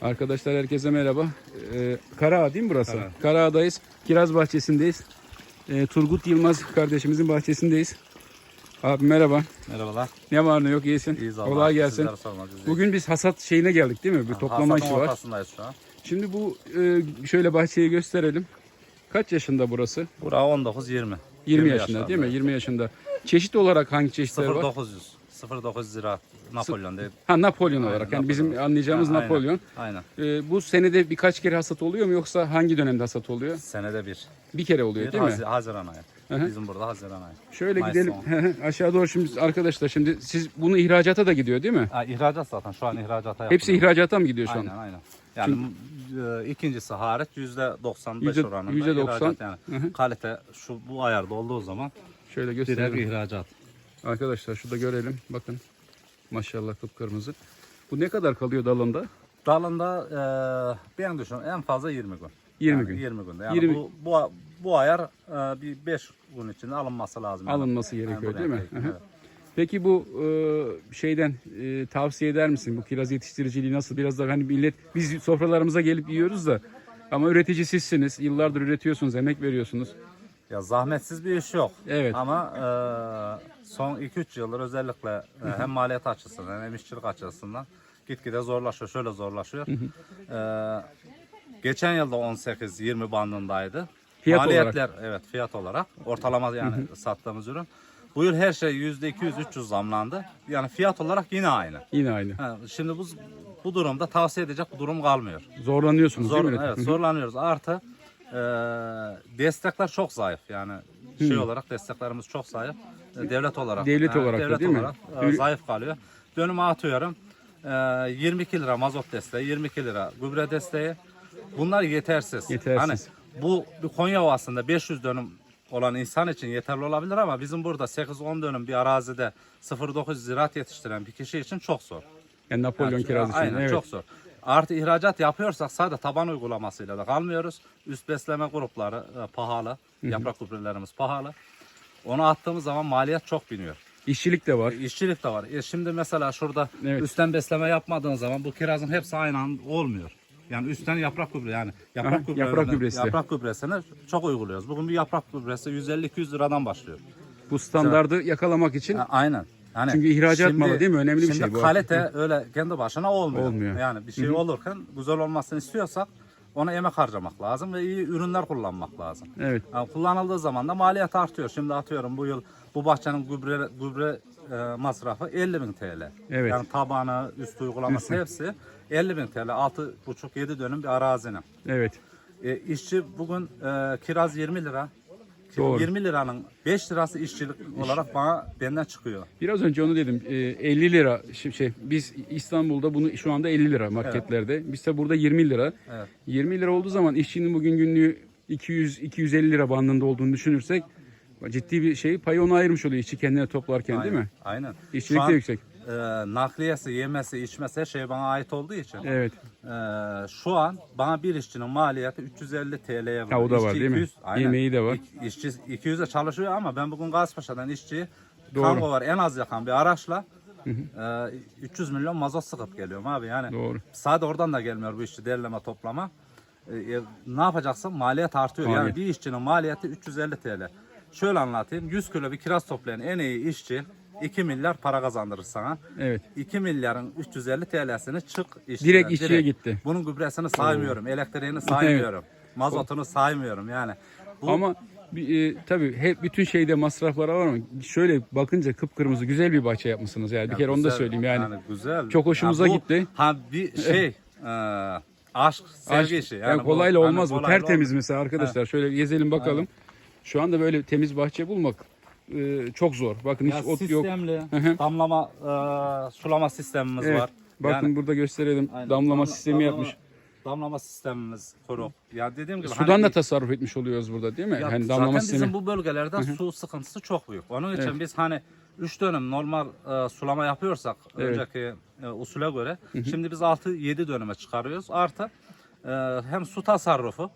Arkadaşlar herkese merhaba. Ee, Karaağ değil mi burası? Karaağ. Karaağ'dayız. Kiraz bahçesindeyiz. Ee, Turgut Yılmaz kardeşimizin bahçesindeyiz. Abi merhaba. Merhabalar. Ne var ne yok iyisin. İyiyiz Kolay gelsin. Bugün biz hasat şeyine geldik değil mi? Bir toplama Hasan'ın işi var. şu an. Şimdi bu e, şöyle bahçeyi gösterelim. Kaç yaşında burası? Bura 19 20. 20, yaşında değil mi? 20 yaşında. Çeşit olarak hangi çeşitler var? 0900. 09 zira Napolyon değil. Ha Napolyon Aynen, olarak. Yani Napolyon. bizim anlayacağımız Ha, aynen. Napolyon. Aynen. Ee, bu senede birkaç kere hasat oluyor mu yoksa hangi dönemde hasat oluyor? Senede bir. Bir kere oluyor bir değil mi? Hazi- Haziran ayı. Hı. Bizim burada Haziran ayı. Şöyle Mayıs gidelim aşağı doğru şimdi arkadaşlar şimdi siz bunu ihracata da gidiyor değil mi? Ha, ihracat zaten şu an ihracata yapılıyor. Hepsi ihracata mı gidiyor şu Aynen an? aynen. Yani e, ikincisi hariç %95 Yüzde- oranında yüzde doksan. ihracat yani. Kalite şu bu ayarda olduğu zaman Şöyle direkt gösterelim. ihracat. Arkadaşlar şurada görelim. Bakın. Maşallah kıpkırmızı. Bu ne kadar kalıyor dalında? Dalında e, ben düşün en fazla 20 gün. 20 Yani gün. 20 günde. Yani 20 bu, bu bu ayar e, bir 5 gün içinde alınması lazım. yani. Alınması gerekiyor, buraya değil mi? evet. Peki bu e, şeyden e, tavsiye eder misin? Bu kiraz yetiştiriciliği nasıl? Biraz da hani millet biz sofralarımıza gelip yiyoruz da ama üretici sizsiniz. Yıllardır üretiyorsunuz, emek veriyorsunuz. Ya zahmetsiz bir iş yok. Evet. Ama e, son 2-3 yıldır özellikle e, hem maliyet açısından hem işçilik açısından gitgide zorlaşıyor. Şöyle zorlaşıyor. E, geçen yılda 18-20 bandındaydı. Fiyat Maliyetler evet fiyat olarak ortalama yani sattığımız ürün. Bu yıl her şey %200-300 zamlandı. Yani fiyat olarak yine aynı. Yine aynı. Ha, şimdi bu bu durumda tavsiye edecek bir durum kalmıyor. Zorlanıyorsunuz Zor, değil mi? evet, zorlanıyoruz. Artı e, destekler çok zayıf. Yani şey olarak desteklerimiz çok zayıf. E, devlet olarak. Devlet olarak da devlet değil mi? olarak, e, zayıf kalıyor. Dönüme atıyorum. E, 22 lira mazot desteği, 22 lira gübre desteği. Bunlar yetersiz. Yetersiz. Hani bu bir Konya Ovası'nda 500 dönüm olan insan için yeterli olabilir ama bizim burada 8-10 dönüm bir arazide 0.9 ziraat yetiştiren bir kişi için çok zor. Yani Napolyon Yani, kiraz için. Aynen evet. çok zor. Artı ihracat yapıyorsak sadece taban uygulamasıyla da kalmıyoruz. Üst besleme grupları e, pahalı. Yaprak gübrelerimiz pahalı. Onu attığımız zaman maliyet çok biniyor. İşçilik de var. İşçilik de var. E şimdi mesela şurada Evet. üstten besleme yapmadığın zaman bu kirazın hepsi aynı anda olmuyor. Yani üstten yaprak gübre yani yaprak, Aha, yaprak gübresi. Yaprak gübresini çok uyguluyoruz. Bugün bir yaprak gübresi 150-200 liradan başlıyor. Bu standardı yakalamak için Ha, aynen. Yani Çünkü ihracat malı değil mi? Önemli bir şimdi şey bu. kalite öyle kendi başına olmuyor. Olmuyor. Yani bir şey olurken güzel olmasını istiyorsak ona emek harcamak lazım ve iyi ürünler kullanmak lazım. evet. Yani kullanıldığı zaman da maliyet artıyor. Şimdi atıyorum bu yıl bu bahçenin gübre gübre e, masrafı 50 bin TL. Evet. Yani tabanı, üst uygulaması hepsi 50 bin TL. 6,5-7 dönüm bir arazinin. Evet. E, işçi bugün e, kiraz 20 lira. Doğru. 20 liranın 5 lirası işçilik olarak bana benden çıkıyor. Biraz önce onu dedim. Ee, 50 lira şi- şey biz İstanbul'da bunu şu anda 50 lira marketlerde. Biz de burada 20 lira. Evet. 20 lira olduğu zaman işçinin bugün günlüğü 200 250 lira bandında olduğunu düşünürsek ciddi bir şey payı ona ayırmış oluyor işçi kendine toplarken değil mi? Aynen. İşçilik Şu de an, yüksek. E, nakliyesi, yemesi, içmesi her şey bana ait olduğu için. Evet. e, şu an bana bir işçinin maliyeti 350 TL'ye var. Ha, o da var İşçi değil mi? 200, aynen. Yemeği de var. İ- İşçi 200'e çalışıyor ama ben bugün Gazpaşa'dan işçi Doğru. Kango var en az yakan bir araçla e, 300 milyon mazot sıkıp geliyorum abi yani. Doğru. Sadece oradan da gelmiyor bu işçi derleme toplama. E, e, ne yapacaksın? Maliyet artıyor. Maliyet. Yani bir işçinin maliyeti 350 TL. Şöyle anlatayım. 100 kilo bir kiraz toplayan en iyi işçi 2 milyar para kazandırır sana. Evet. 2 milyarın 350 TL'sini çık işçiden. Direkt işçiye gitti. Bunun gübresini saymıyorum, elektriğini saymıyorum, mazotunu saymıyorum yani. Bu Ama bir, e, tabii hep bütün şeyde masrafları var ama şöyle bakınca kıpkırmızı güzel bir bahçe yapmışsınız yani. bir kere onu da güzel, söyleyeyim yani. güzel. Çok hoşumuza bu- gitti. Ha bir şey, e, aşk, sevgi Aşk- işi. yani bu- kolayla hani olmaz bu. kolayla Tertemiz olmaz. mesela arkadaşlar. Şöyle gezelim bakalım. Şu anda böyle temiz bahçe bulmak e, çok zor. Bakın Ya hiç ot yok. sistemli, damlama, e, sulama sistemimiz Evet. var. Bakın Yani- burada gösterelim. Aynen, Damlama damla- sistemi damlama- yapmış. Damlama sistemimiz kuruk. Ya dediğim gibi Sudan hani da tasarruf etmiş oluyoruz burada değil mi? Ya hani damlama zaten sistemi. bizim bu bölgelerde su sıkıntısı çok büyük. Onun için Evet. biz hani 3 dönüm normal e, sulama yapıyorsak Evet. önceki e, usule göre şimdi biz 6-7 dönüme çıkarıyoruz. Artı e, hem su tasarrufu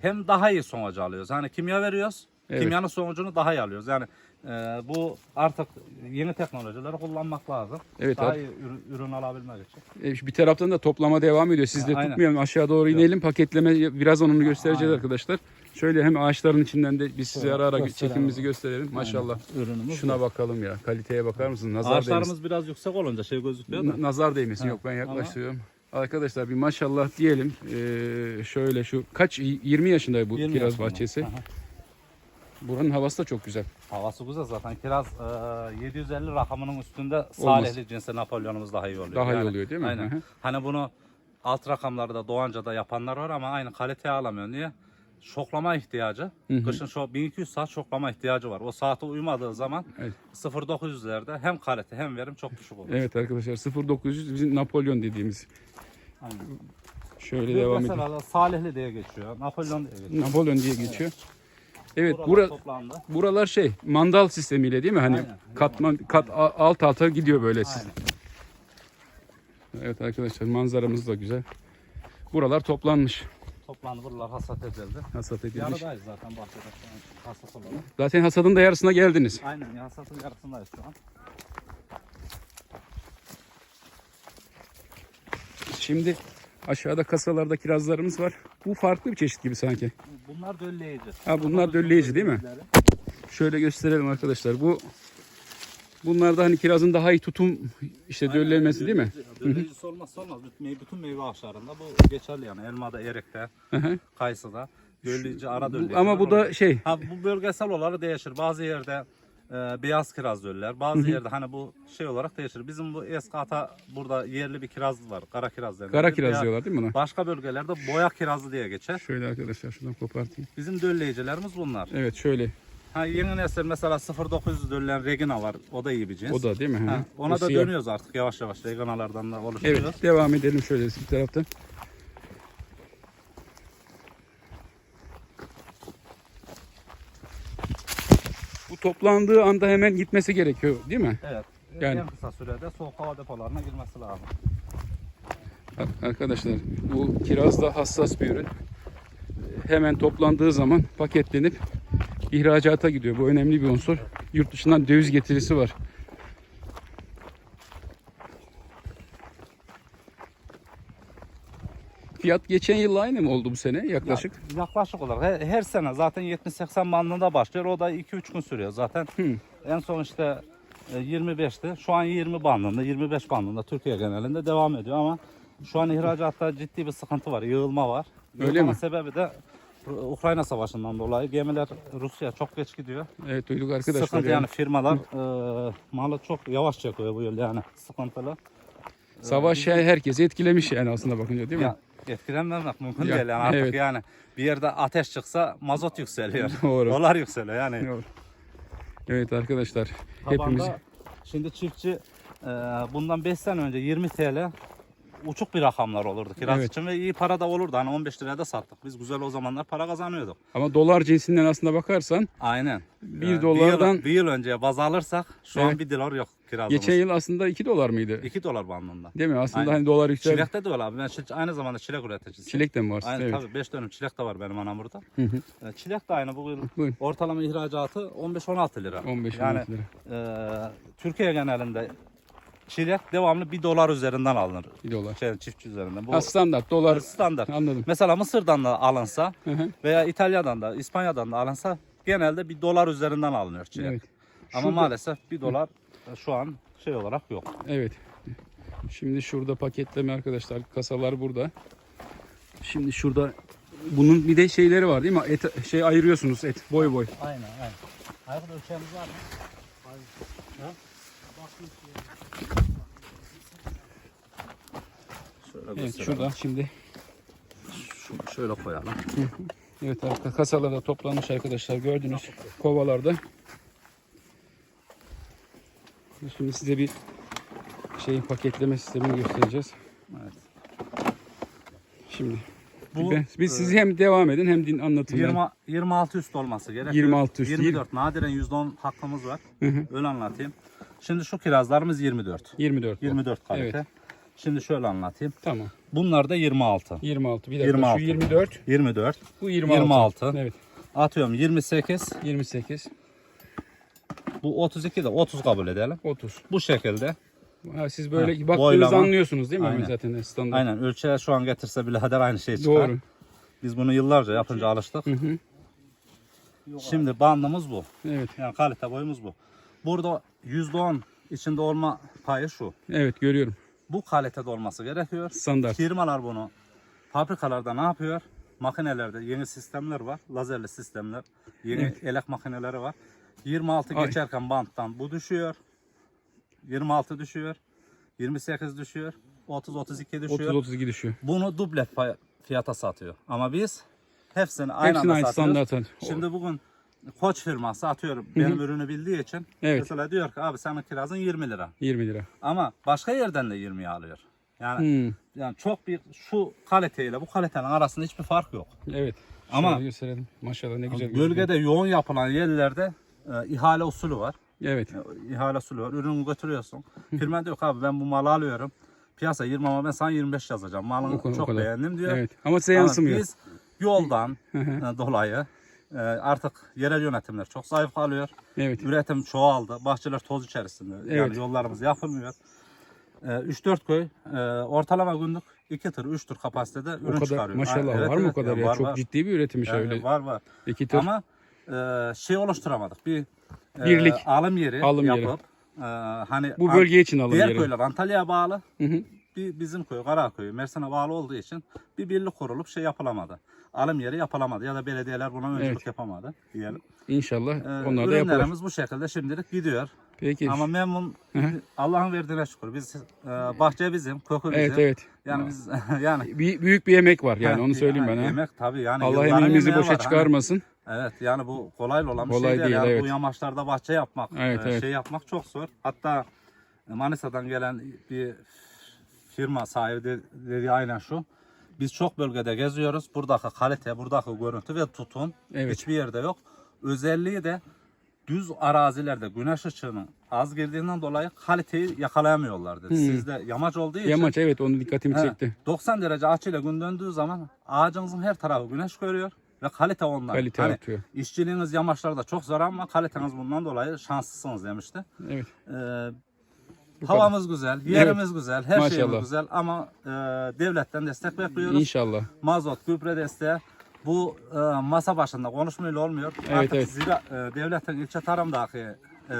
hem daha iyi sonucu alıyoruz. Hani kimya veriyoruz. Evet. Kimyanın sonucunu daha iyi alıyoruz. Yani Ee, bu artık yeni teknolojileri kullanmak lazım. Evet Daha abi. iyi ürün, ürün alabilmek için. E, Bir taraftan da toplama devam ediyor. Siz de aynen. tutmayalım. Aşağı doğru inelim. Paketleme biraz onu göstereceğiz Aynen. arkadaşlar. Şöyle hem ağaçların içinden de biz size ara ara gösterelim. çekimimizi gösterelim. Maşallah. Ürünümüz Şuna bakalım ya. Kaliteye bakar mısınız? Nazar değmesin. Ağaçlarımız biraz yüksek olunca şey gözüküyor da. Na- Nazar değmesin. Ha, Yok ben ama- yaklaştırıyorum. Arkadaşlar bir maşallah diyelim. Ee, şöyle şu kaç 20 yaşında bu 20 kiraz yaşında. bahçesi. Aha. Buranın havası da çok güzel. Havası güzel zaten. Kiraz e, 750 rakamının üstünde salihli cinsi Napolyonumuz daha iyi oluyor. Daha iyi oluyor değil mi? Aynen. Hı hı. Hani bunu alt rakamlarda Doğanca'da yapanlar var ama aynı kaliteyi alamıyor. Niye? Şoklama ihtiyacı. Kışın şu 1200 saat şoklama ihtiyacı var. O saate uymadığı zaman Evet. 0900'lerde hem kalite hem verim çok düşük oluyor. Evet arkadaşlar 0900 bizim Napolyon dediğimiz. Aynen. Şöyle Bir devam edelim. Salihli diye geçiyor. Napolyon diye geçiyor. Napolyon diye geçiyor. Evet Buralar bura, toplandı. buralar şey mandal sistemiyle değil mi? Hani Aynen. katman kat alt alta gidiyor böyle. Aynen. Evet arkadaşlar manzaramız da güzel. Buralar toplanmış. Toplandı. Buralar hasat edildi. Hasat edilmiş. Yarıdayız zaten bahçede hasat olarak. Zaten hasadın da yarısına geldiniz. Aynen hasatın yarısındayız şu an. Şimdi aşağıda kasalarda kirazlarımız var. Bu farklı bir çeşit gibi sanki. Bunlar dölleyici. Ha, bunlar dölleyici değil mi? Şöyle gösterelim arkadaşlar. Bu bunlarda hani kirazın daha iyi tutum işte döllenmesi değil mi? Dölleyicisi olmazsa olmaz. Bütün meyve, bütün meyve ağaçlarında bu geçerli yani. Elmada, hı. kayısıda. Dölleyici, ara dölleyici. Ama bu da şey Ha, bu bölgesel olarak değişir. Bazı yerde e, beyaz kiraz döller. Bazı yerde hani bu şey olarak değişir. Bizim bu eski ata burada yerli bir kiraz var. Kara kiraz deniyor. kara kiraz Veya diyorlar değil mi buna? Başka bölgelerde boya kirazı diye geçer. Şöyle arkadaşlar şuradan kopartayım. Bizim dölleyicilerimiz bunlar. Evet şöyle. Ha, yeni nesil mesela 0900 döllen Regina var. O da iyi bir cins. O da değil mi? Ha, ona O da siyah. dönüyoruz artık yavaş yavaş. Reginalardan da oluşturuyoruz. Evet devam edelim şöyle bir taraftan. Toplandığı anda hemen gitmesi gerekiyor değil mi? Evet. Yani- En kısa sürede soğuk hava depolarına girmesi lazım. Arkadaşlar bu kiraz da hassas bir ürün. Hemen toplandığı zaman paketlenip ihracata gidiyor. Bu önemli bir unsur. Yurt dışından döviz getirisi var. Fiyat geçen yıl aynı mı oldu bu sene yaklaşık? Ya, yaklaşık olarak her, her sene zaten 70-80 bandında başlıyor. O da 2-3 gün sürüyor zaten. Hı. En son işte e, 25'ti. Şu an 20 bandında, 25 bandında Türkiye genelinde devam ediyor ama şu an ihracatta ciddi bir sıkıntı var. Yığılma var. Öyle Yığılmanın mi? sebebi de Ukrayna Savaşı'ndan dolayı gemiler Rusya çok geç gidiyor. Evet duyduk arkadaşlar. Sıkıntı yani. yani firmalar e, malı çok yavaş çekiyor bu yıl yani sıkıntılı. Savaş herkesi etkilemiş yani aslında bakınca değil mi? Ya etkilenmemek mümkün Ya, değil yani artık evet. yani bir yerde ateş çıksa mazot yükseliyor. Doğru. Dolar yükseliyor yani. Doğru. Evet arkadaşlar hepimiz Tabanda şimdi çiftçi e, bundan 5 sene önce 20 TL uçuk bir rakamlar olurdu kiraz Evet. için ve iyi para da olurdu. Hani 15 liraya da sattık. Biz güzel o zamanlar para kazanıyorduk. ama dolar cinsinden aslında bakarsan Aynen. Bir Yani dolardan- bir yıl, bir yıl önceye baz alırsak şu Evet. an 1 dolar yok kirazımız. geçen yıl aslında 2 dolar mıydı? 2 dolar bandında. Değil mi? Aslında Aynen. hani dolar yükseldi. Çilekte de öyle abi. Ben aynı zamanda çilek üreticisiyim. Çilek de mi var? Aynen evet. tabii 5 dönüm çilek de var benim anam burada. Hı hı. E, Çilek de aynı bu yıl Buyurun. ortalama ihracatı 15-16 lira. 15 yani, lira. e, Türkiye genelinde çilek devamlı 1 dolar üzerinden alınır. 1 dolar. Şey, çiftçi üzerinden. Bu Ha, standart dolar. standart. Anladım. Mesela Mısır'dan da alınsa Hı hı. veya İtalya'dan da İspanya'dan da alınsa genelde 1 dolar üzerinden alınıyor çilek. Evet. Ama Şurada- maalesef 1 dolar şu an şey olarak yok. Evet. Şimdi şurada paketleme arkadaşlar. Kasalar burada. Şimdi şurada bunun bir de şeyleri var değil mi? Et, şey ayırıyorsunuz et boy boy. Aynen aynen. Aykut ölçeğimiz var mı? Şöyle Evet şurada şimdi. Şunu şöyle koyalım. Evet arka kasalarda toplanmış arkadaşlar gördünüz. Kovalarda. Şimdi size bir şeyin paketleme sistemini göstereceğiz. Evet. Şimdi Bu, ben, biz siz hem devam edin hem din anlatın. 20, 26 üst olması gerekiyor. 26 üst, 24. Nadiren %10 hakkımız var. Hı hı. Öyle anlatayım. Şimdi şu kirazlarımız 24. 24. bu. 24 kalite. Evet. Şimdi şöyle anlatayım. Tamam. Bunlar da 26. 26. Bir dakika 26. şu 24. 24. Bu 26. 26. Evet. Atıyorum 28. 28. Bu 32 de 30 kabul edelim. 30. Bu şekilde. Ha, siz böyle Ha, baktığınızda boylama. anlıyorsunuz değil mi Aynen. zaten standart? Aynen ölçüye şu an getirse birader aynı şey çıkar. Doğru. Biz bunu yıllarca yapınca alıştık. Hı hı. Şimdi bandımız bu. Evet. Yani kalite boyumuz bu. Burada %10 içinde olma payı şu. Evet görüyorum. Bu kalitede olması gerekiyor. Standart. Firmalar bunu fabrikalarda ne yapıyor? Makinelerde yeni sistemler var. Lazerli sistemler. Yeni elek makineleri var. 26 Ay. geçerken banttan bu düşüyor. 26 düşüyor. 28 düşüyor. 30 32 düşüyor. 30 32 düşüyor. Bunu duble fiyata satıyor. Ama biz hepsini aynı Hepsini anda aynı satıyoruz. standart. Şimdi bugün koç firması atıyorum benim ürünü bildiği için Evet. mesela diyor ki abi senin kirazın 20 lira. 20 lira. Ama başka yerden de 20'ye alıyor. Yani Hmm. yani çok bir şu kaliteyle bu kalitenin arasında hiçbir fark yok. Evet. Ama- gösterelim. Maşallah ne güzel. Bölgede yoğun yapılan yerlerde e, ihale usulü var. Evet. E, ihale usulü var. Ürünü götürüyorsun. Firma diyor abi ben bu malı alıyorum. Piyasa 20 ama ben sana 25 yazacağım. Malını kadar, çok beğendim diyor. Evet. Ama size yansımıyor. biz yoldan e, dolayı e, artık yerel yönetimler çok zayıf kalıyor. Evet. Üretim çoğaldı. Bahçeler toz içerisinde. Evet. Yani yollarımız yapılmıyor. E, 3-4 köy e, ortalama günlük 2 tır 3 tır kapasitede ürün O kadar çıkarıyor. maşallah evet, var mı o kadar ya? var, Çok var. ciddi bir üretimmiş Yani öyle. var var. İki tır. Ama e, şey oluşturamadık. Bir e, Birlik. alım yeri Alım yeri. yapıp e, hani Bu bölge için alım diğer yeri. köyler Antalya'ya bağlı. Hı hı. Bir bizim köy Karaköy Mersin'e bağlı olduğu için bir birlik kurulup şey yapılamadı. Alım yeri yapılamadı ya da belediyeler buna öncülük Evet. yapamadı diyelim. İnşallah Ee, onlar da yapılır. bu şekilde şimdilik gidiyor. Peki. Ama memnun hı. Allah'ın verdiğine şükür. Biz e, bahçe bizim, kökü bizim. Evet evet. Yani biz yani Bir, büyük bir emek var yani onu söyleyeyim ben. ha. Yemek tabii yani. Allah yılların emeğimizi emeği boşa var. Hani- çıkarmasın. Evet yani bu kolay olan bir Kolay şey değil. değil, yani evet. Bu yamaçlarda bahçe yapmak, Evet, e, evet. şey yapmak çok zor. Hatta Manisa'dan gelen bir firma sahibi de- dediği aynen şu. Biz çok bölgede geziyoruz. Buradaki kalite, buradaki görüntü ve tutum Evet. hiçbir yerde yok. Özelliği de düz arazilerde güneş ışığının az girdiğinden dolayı kaliteyi yakalayamıyorlar dedi. Sizde yamaç olduğu için Yamaç evet onun dikkatimi çekti. 90 derece açıyla gün döndüğü zaman ağacınızın her tarafı güneş görüyor ve kalite ondan. Kalite hani artıyor. işçiliğiniz yamaçlarda çok zor ama kaliteniz bundan dolayı şanslısınız demişti. Evet. Ee, havamız güzel, yerimiz güzel, her Maşallah. şeyimiz güzel ama e, devletten destek bekliyoruz. İnşallah. Mazot, gübre desteği bu e, masa başında konuşmayla olmuyor. Evet, Artık evet. zira, e, devletin ilçe tarımdaki e,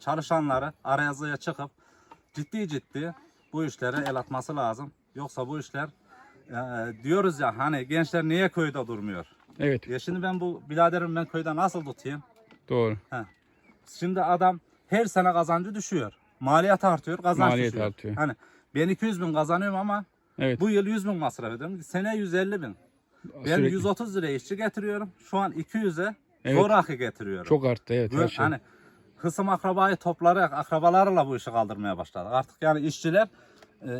çalışanları araziye çıkıp ciddi ciddi bu işlere el atması lazım. Yoksa bu işler e, diyoruz ya hani gençler niye köyde durmuyor? Evet Ya şimdi ben bu biraderim ben köyde nasıl tutayım? doğru. Heh. Şimdi adam her sene kazancı düşüyor. Maliyet artıyor, kazanç Maliyet düşüyor. artıyor. Hani ben 200 bin kazanıyorum ama Evet. bu yıl 100 bin masraf ediyorum. Sene 150 bin. Ben Sürekli. 130 liraya işçi getiriyorum. Şu an 200'e Evet. zoraki getiriyorum. Çok arttı evet her Böyle şey. Hani hısım akrabayı toplayarak akrabalarla bu işi kaldırmaya başladık. Artık yani işçiler e, e,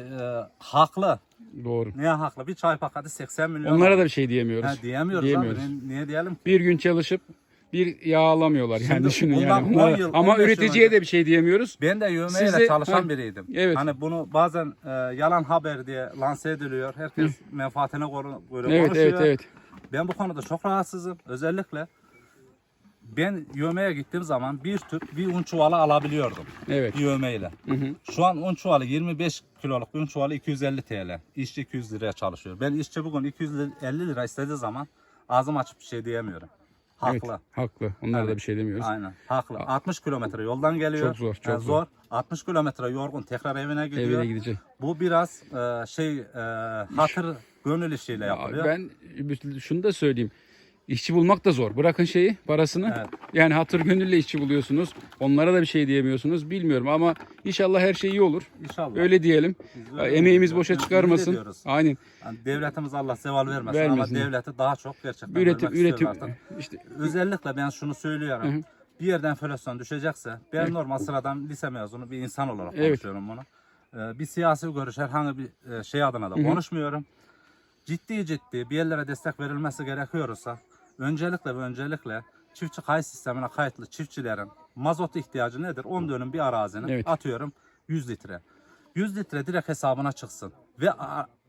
haklı. Doğru. Niye haklı? Bir çay paketi 80 milyon. Onlara da bir şey diyemiyoruz. Ha, diyemiyoruz, Diyemiyoruz. abi. Niye diyelim? Bir gün çalışıp bir yağ alamıyorlar yani düşünün yani. 10 Onlara- yıl, Ama 15 yıl üreticiye önce- de bir şey diyemiyoruz. Ben de yövmeyle Sizi- çalışan ha, biriydim. evet. Hani bunu bazen e, yalan haber diye lanse ediliyor. Herkes menfaatine göre Evet konuşuyor. evet evet. Ben bu konuda çok rahatsızım. Özellikle ben yövmeye gittiğim zaman bir tüp bir un çuvalı alabiliyordum. Evet. Bir yövmeyle. Hı hı. Şu an un çuvalı 25 kiloluk un çuvalı 250 TL. İşçi 200 liraya çalışıyor. Ben işçi bugün 250 lira istediği zaman ağzım açıp bir şey diyemiyorum. Evet, Haklı. haklı. Onlara da Evet. bir şey demiyoruz. Aynen. Haklı. 60 kilometre yoldan geliyor. Çok zor, çok Yani zor. 60 kilometre yorgun tekrar evine gidiyor. Evine gidecek. Bu biraz e, şey e, hatır gönül işiyle Ya yapılıyor. Ben şunu da söyleyeyim. İşçi bulmak da zor. Bırakın şeyi, parasını. Evet. Yani hatır gönülle işçi buluyorsunuz. Onlara da bir şey diyemiyorsunuz. Bilmiyorum ama inşallah her şey iyi olur. İnşallah. Öyle diyelim. Öyle Emeğimiz boşa çıkarmasın. ediyoruz. Aynen. Yani devletimiz Allah zeval vermesin, Vermesin. ama devleti daha çok gerçekten Üretim üretim işte Özellikle ben şunu söylüyorum. Hı hı. Bir yerden enflasyon düşecekse ben normal sıradan lise mezunu bir insan olarak Evet. konuşuyorum bunu. Ee, bir siyasi görüş herhangi bir e, şey adına da konuşmuyorum. Ciddi ciddi bir yerlere destek verilmesi gerekiyorsa öncelikle ve öncelikle çiftçi kayıt sistemine kayıtlı çiftçilerin mazot ihtiyacı nedir? 10 dönüm bir arazinin Evet. atıyorum 100 litre. 100 litre direkt hesabına çıksın ve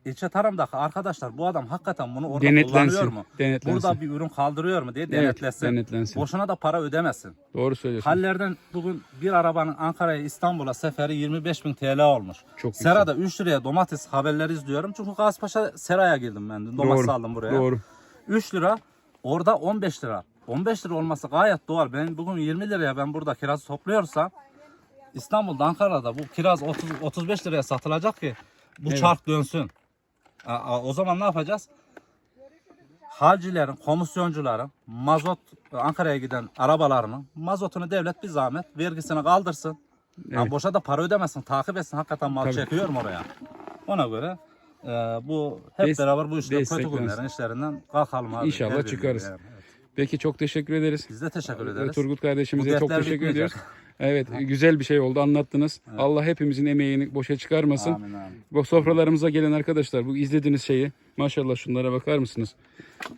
ilçe tarımdaki arkadaşlar bu adam hakikaten bunu orada Denetlensin, kullanıyor mu? denetlensin. Burada bir ürün kaldırıyor mu diye Evet, denetlesin. denetlensin. Boşuna da para ödemesin. Doğru söylüyorsun. Hallerden bugün bir arabanın Ankara'ya İstanbul'a seferi 25 bin TL olmuş. Çok güzel. Serada 3 liraya domates haberleri izliyorum. Çünkü Gazpaşa Seraya girdim ben. Domates Doğru, aldım buraya. Doğru. 3 lira orada 15 lira. 15 lira olması gayet doğal. Ben bugün 20 liraya ben burada kiraz topluyorsam İstanbul'da Ankara'da bu kiraz 30 35 liraya satılacak ki bu Evet. çark dönsün. O zaman ne yapacağız? Halcilerin, komisyoncuların mazot Ankara'ya giden arabalarının mazotunu devlet bir zahmet vergisini kaldırsın. Evet. boşa da para ödemesin, takip etsin. Hakikaten mal Tabii. çekiyor mu oraya? Ona göre e, bu hep Des- beraber bu işte kötü desteklensin. günlerin işlerinden kalkalım abi. İnşallah Her çıkarız. evet. Peki çok teşekkür ederiz. Biz de teşekkür Ve ederiz. Turgut kardeşimize Bu çok dertler teşekkür bitmeyecek. ediyoruz. Evet, güzel bir şey oldu anlattınız. Allah hepimizin emeğini boşa çıkarmasın. Amin amin. Bu sofralarımıza gelen arkadaşlar bu izlediğiniz şeyi maşallah şunlara bakar mısınız?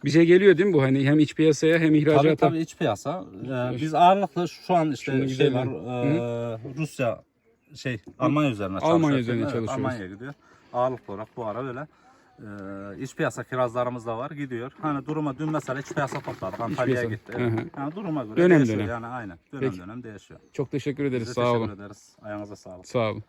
Bize geliyor değil mi bu hani hem iç piyasaya hem Tabii ihracata? tabii iç piyasa. Ee, biz ağırlıklı şu an işte Şunu şey var. e, Rusya şey Almanya üzerine Almanya çalışıyoruz. üzerine Evet, çalışıyoruz. Almanya gidiyor. Ağırlıklı olarak bu ara öyle. Ee, iç piyasa kirazlarımız da var gidiyor. Hani duruma dün mesela iç piyasa topladık. Antalya'ya gitti. Hı. Yani duruma göre Dönem değişiyor dönem. yani aynen. Dönem Peki. dönem değişiyor. Çok teşekkür ederiz. Biz de Sağ teşekkür olun. ederiz. Ayağınıza sağlık. Sağ olun.